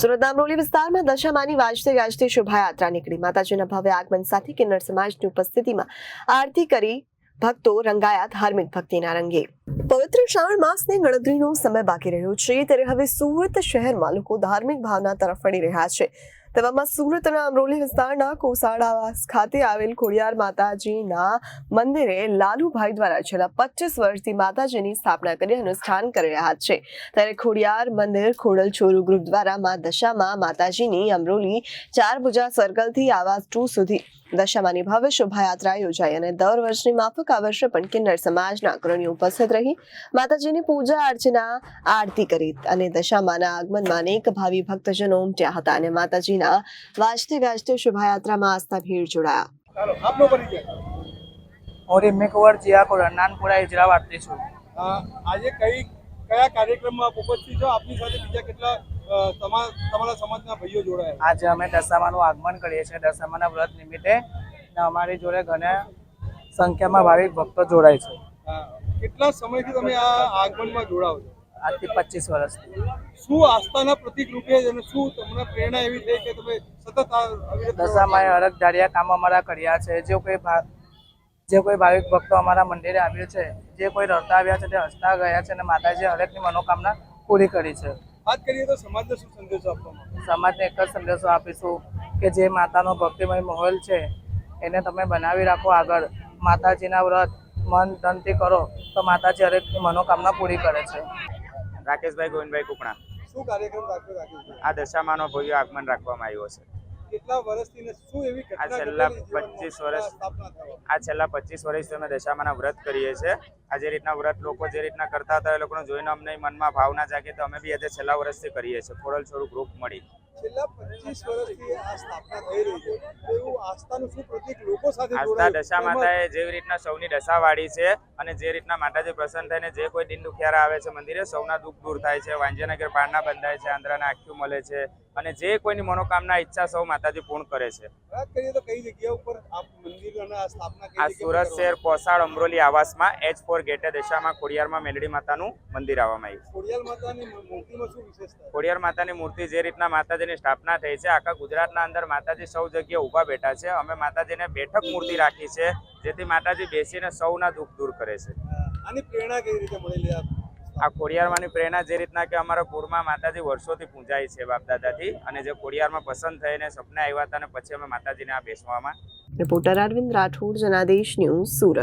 સુરતના અમરોલી વિસ્તારમાં દશામાની વાજતે ગાજતે શોભાયાત્રા નીકળી. માતાજીના ભવ્ય આગમન સાથે કિન્નર સમાજની ઉપસ્થિતિમાં આરતી કરી ભક્તો રંગાયા ધાર્મિક ભક્તિના રંગે. પવિત્ર શ્રાવણ માસને ગણતરીનો સમય બાકી રહ્યો છે, ત્યારે હવે સુરત શહેરમાં લોકો ધાર્મિક ભાવના તરફ વળી રહ્યા છે. તેવામાં સુરતના અમરોલી વિસ્તારના કોસાડાવાસ ખાતે આવેલ ખોડિયાર માતાજીના મંદિરે લાલુભાઈ દ્વારા છેલ્લા પચીસ વર્ષથી માતાજીની સ્થાપના કરી અનુષ્ઠાન કરી રહ્યા છે. ત્યારે ખોડિયાર મંદિર ખોડલ છોરુ ગ્રુપ દ્વારા મા દશામાં માતાજીની અમરોલી ચાર ભુજા સર્કલથી આવાસ ટુ સુધી દશામાની ભવ્ય શોભાયાત્રા યોજાઈ અને દર વર્ષની માફક આ વર્ષે પણ કિન્નર સમાજના અગ્રણીઓ ઉપસ્થિત રહી. માતાજીની પૂજા અર્ચના, આરતી કરી અને દશામાના આગમનમાં અનેક ભાવિ ભક્તજનો ઉમટ્યા હતા અને માતાજીના વાજતે ગાજતે શોભાયાત્રામાં આસ્થા ભીડ જોડાયા. આપનો પરિચય હું રેમ્મી નાનપુરા ઇજરા વાર્તી છું આજે કઈ કયા કાર્યક્રમમાં આપ ઉપસ્થિત છો? આપની સાથે બીજા કેટલા અ, તમારા સમાજના ભાઈઓ જોડાયા? આજે અમે દશામાનું આગમન કરીએ છીએ. દશામાના વ્રત નિમિત્તે ને અમારી જોડે ઘણા સંખ્યામાં ભાવિક ભક્તો જોડાય છે. કેટલા સમયથી તમે આ આગમનમાં જોડાવ છો? આજથી પચીસ વર્ષથી. શું આસ્થાના પ્રતીક રૂપે અને શું તમને પ્રેરણા એવી થઈ કે તમે સતત દાડિયા કામ અમારા કર્યા છે. જે કોઈ જે કોઈ ભાવિક ભક્તો અમારા મંદિરે આવ્યું છે જે કોઈ રડતા આવ્યા છે તે હસતા ગયા છે અને માતાજીએ હરેકની મનોકામના પૂરી કરી છે. વાત કરીએ તો સમાજને શું સંદેશો સમાજને એક જ સંદેશો આપીશું કે જે માતાનો ભક્તિમય માહોલ છે એને તમે બનાવી રાખો આગળ. માતાજીના વ્રત મન ધનથી કરો તો માતાજી હરેકની મનોકામના પૂરી કરે છે. રાકેશભાઈ ગોવિંદભાઈ કુકણા. શું કાર્યક્રમ રાખ્યો આ દશામાનો ભવ્ય આગમન રાખવામાં આવ્યો છે. કેટલા વર્ષથી શું એવી આ છેલ્લા 25 વર્ષ. આ છેલ્લા પચીસ વર્ષથી અમે દશામાના વ્રત કરીએ છીએ. આ જે રીતના વ્રત લોકો જે રીતના કરતા હતા એ લોકોને જોઈને અમને મનમાં ભાવના જાગે. તો અમે બી આજે છેલ્લા વર્ષથી કરીએ છીએ. ખોડલ છોડું ગ્રુપ મળી. છેલ્લા પચીસ વર્ષથી આ સ્થાપના થઈ રહી છે. એવું આસ્થાનું શું પ્રતિક લોકો સાથે આસ્થા દશા માતા માતાએ જેવી રીતના સૌની દશા વાળી છે અને જે રીતના માતાજી પ્રસન્ન થઈને જે કોઈ દિન દુખિયારા આવે છે મંદિરે સૌના દુઃખ દૂર થાય છે વાંજ્યનગર પારણા બંધાય છે આંધ્રાના આખ્યું મળે છે અને જે કોઈની મનોકામના ઈચ્છા સૌ માતાજી પૂર્ણ કરે છે. વાત કરીએ તો કઈ જગ્યા ઉપર આ મંદિર સ્થાપના આ સુરત શહેર કોસાડ અમરોલી આવાસમાં એચ ફોર ગેટે દિશામાં ખોડિયારમાં મેલડી માતાનું મંદિર આવવામાં આવ્યું. ખોડિયાલ માતાની મૂર્તિમાં શું વિશેષતા? ખોડિયાર માતાની મૂર્તિ જે રીતના માતાજીની સ્થાપના થઈ છે આખા ગુજરાતના અંદર માતાજી સૌ જગ્યાએ ઊભા બેઠા છે. અમે માતાજીને બેઠક મૂર્તિ રાખી છે જેથી માતાજી બેસીને સૌના દુઃખ દૂર કરે છે. આની પ્રેરણા કઈ રીતે મળેલી આ આ ખોડિયારમાંની પ્રેરણા જે રીતના કે અમારા કુળમાં માતાજી વર્ષોથી પૂજાય છે બાપ દાદાથી અને જે ખોડિયારમાં પસંદ થઈને સપના આવ્યા હતા અને પછી અમે માતાજીને આ બેસવામાં રિપોર્ટર અરવિંદ રાઠોડ, જનાદેશ ન્યૂઝ, સુરત.